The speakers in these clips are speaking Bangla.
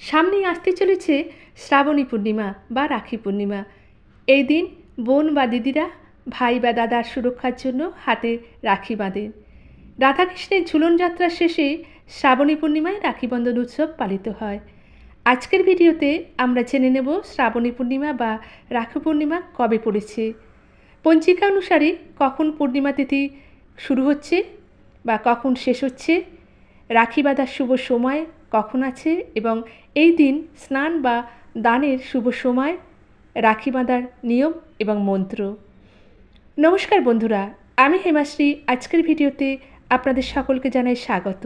সামনেই আসতে চলেছে শ্রাবণী পূর্ণিমা বা রাখি পূর্ণিমা। এই দিন বোন বা দিদিরা, ভাই বা দাদার সুরক্ষার জন্য হাতে রাখি বাঁধেন রাধাকৃষ্ণের ঝুলন যাত্রা শেষে শ্রাবণী পূর্ণিমায় রাখি বন্ধন উৎসব পালিত হয়। আজকের ভিডিওতে আমরা জেনে নেব শ্রাবণী পূর্ণিমা বা রাখি পূর্ণিমা কবে পড়েছে। পঞ্জিকা অনুসারে কখন পূর্ণিমা তিথি শুরু হচ্ছে বা কখন শেষ হচ্ছে, রাখি বাঁধার শুভ সময় কখন আছে এবং এই দিন স্নান বা দানের শুভ সময়, রাখি বাঁধার নিয়ম এবং মন্ত্র। নমস্কার বন্ধুরা, আমি হেমাশ্রী। আজকের ভিডিওতে আপনাদের সকলকে জানাই স্বাগত।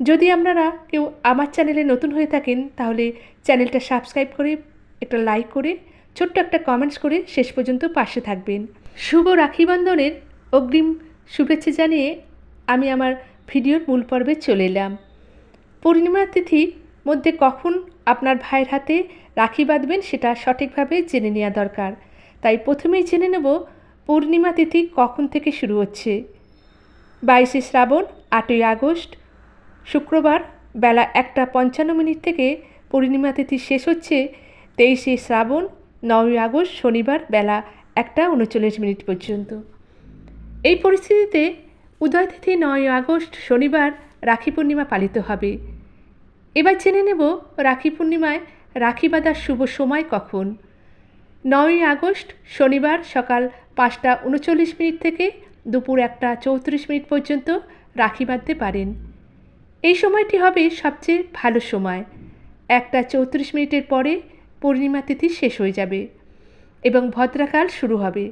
যদি আপনারা কেউ আমার চ্যানেলে নতুন হয়ে থাকেন, তাহলে চ্যানেলটা সাবস্ক্রাইব করে, একটা লাইক করে, ছোট্ট একটা কমেন্টস করে শেষ পর্যন্ত পাশে থাকবেন। শুভ রাখি বন্ধনের অগ্রিম শুভেচ্ছা জানিয়ে আমি আমার ভিডিওর মূল পর্বে চলে এলাম। পূর্ণিমা তিথি মধ্যে কখন আপনার ভাইয়ের হাতে রাখি বাঁধবেন সেটা সঠিকভাবে জেনে নেওয়া দরকার। তাই প্রথমেই জেনে নেব পূর্ণিমা তিথি কখন থেকে শুরু হচ্ছে। বাইশে শ্রাবণ, আটই আগস্ট, শুক্রবার বেলা একটা পঞ্চান্ন মিনিট থেকে পূর্ণিমা তিথি শেষ হচ্ছে। তেইশে শ্রাবণ, নয়ই আগস্ট, শনিবার বেলা একটা উনচল্লিশ মিনিট পর্যন্ত। এই পরিস্থিতিতে উদয় তিথি নয় আগস্ট শনিবার রাখি পূর্ণিমা পালিত হবে। এবার জেনে নেব রাখি পূর্ণিমায় রাখি বাঁধার শুভ সময় কখন। নয়ই আগস্ট শনিবার সকাল পাঁচটা উনচল্লিশ মিনিট থেকে দুপুর একটা চৌত্রিশ মিনিট পর্যন্ত রাখি বাঁধতে পারেন। এই সময়টি হবে সবচেয়ে ভালো সময়। একটা চৌত্রিশ মিনিটের পরে পূর্ণিমা তিথি শেষ হয়ে যাবে এবং ভদ্রাকাল শুরু হবে।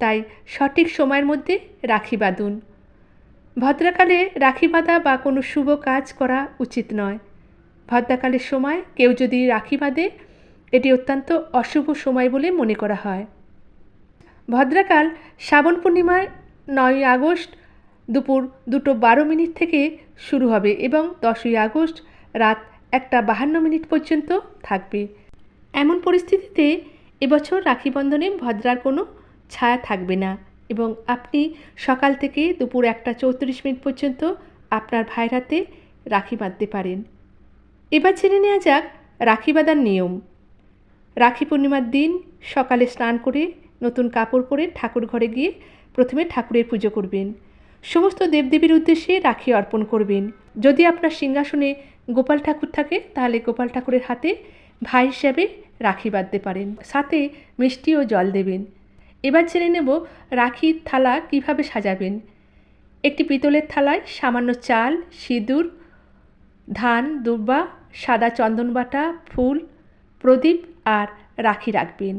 তাই সঠিক সময়ের মধ্যে রাখি বাঁধুন। ভদ্রাকালে রাখি বাঁধা বা কোনো শুভ কাজ করা উচিত নয়। ভদ্রাকালের সময় কেউ যদি রাখি বাঁধে, এটি অত্যন্ত অশুভ সময় বলে মনে করা হয়। ভদ্রাকাল শ্রাবণ পূর্ণিমার নয়ই আগস্ট দুপুর দুটো বারো মিনিট থেকে শুরু হবে এবং দশই আগস্ট রাত একটা বাহান্ন মিনিট পর্যন্ত থাকবে। এমন পরিস্থিতিতে এবছর রাখি বন্ধনে ভদ্রার কোনো ছায়া থাকবে না। এবং আপনি সকাল থেকে দুপুর একটা চৌত্রিশ মিনিট পর্যন্ত আপনার ভাইয়ের হাতে রাখি বাঁধতে পারেন। এবার জেনে নেওয়া যাক রাখি বাঁধার নিয়ম। রাখি পূর্ণিমার দিন সকালে স্নান করে নতুন কাপড় পরে ঠাকুর ঘরে গিয়ে প্রথমে ঠাকুরের পুজো করবেন। সমস্ত দেবদেবীর উদ্দেশ্যে রাখি অর্পণ করবেন। যদি আপনার সিংহাসনে গোপাল ঠাকুর থাকে, তাহলে গোপাল ঠাকুরের হাতে ভাই হিসাবে রাখি বাঁধতে পারেন। সাথে মিষ্টি ও জল দেবেন। এবার জেনে নেব রাখির থালা কীভাবে সাজাবেন। একটি পিতলের থালায় সামান্য চাল, সিঁদুর, ধান, দুব্বা, সাদা চন্দন বাটা, ফুল, প্রদীপ আর রাখি রাখবেন।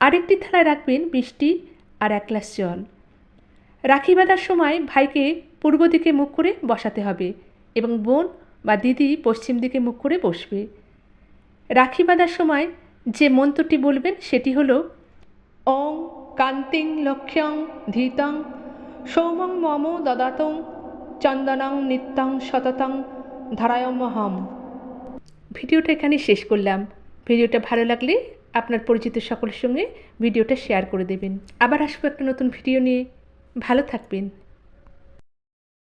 আরেকটি থালায় রাখবেন মিষ্টি আর এক গ্লাস জল। রাখি বাঁধার সময় ভাইকে পূর্ব দিকে মুখ করে বসাতে হবে এবং বোন বা দিদি পশ্চিম দিকে মুখ করে বসবে। রাখি বাঁধার সময় যে মন্ত্রটি বলবেন সেটি হলো ওং কান্তিং লক্ষ্যং ধীতং সৌমং মম দদাতং চন্দনং নিত্যং সততং ধারায়মহম ভিডিওটা এখানে শেষ করলাম। ভিডিওটা ভালো লাগলে আপনার পরিচিত সকলের সঙ্গে ভিডিওটা শেয়ার করে দেবেন। আবার আসব একটা নতুন ভিডিও নিয়ে। ভালো থাকবেন।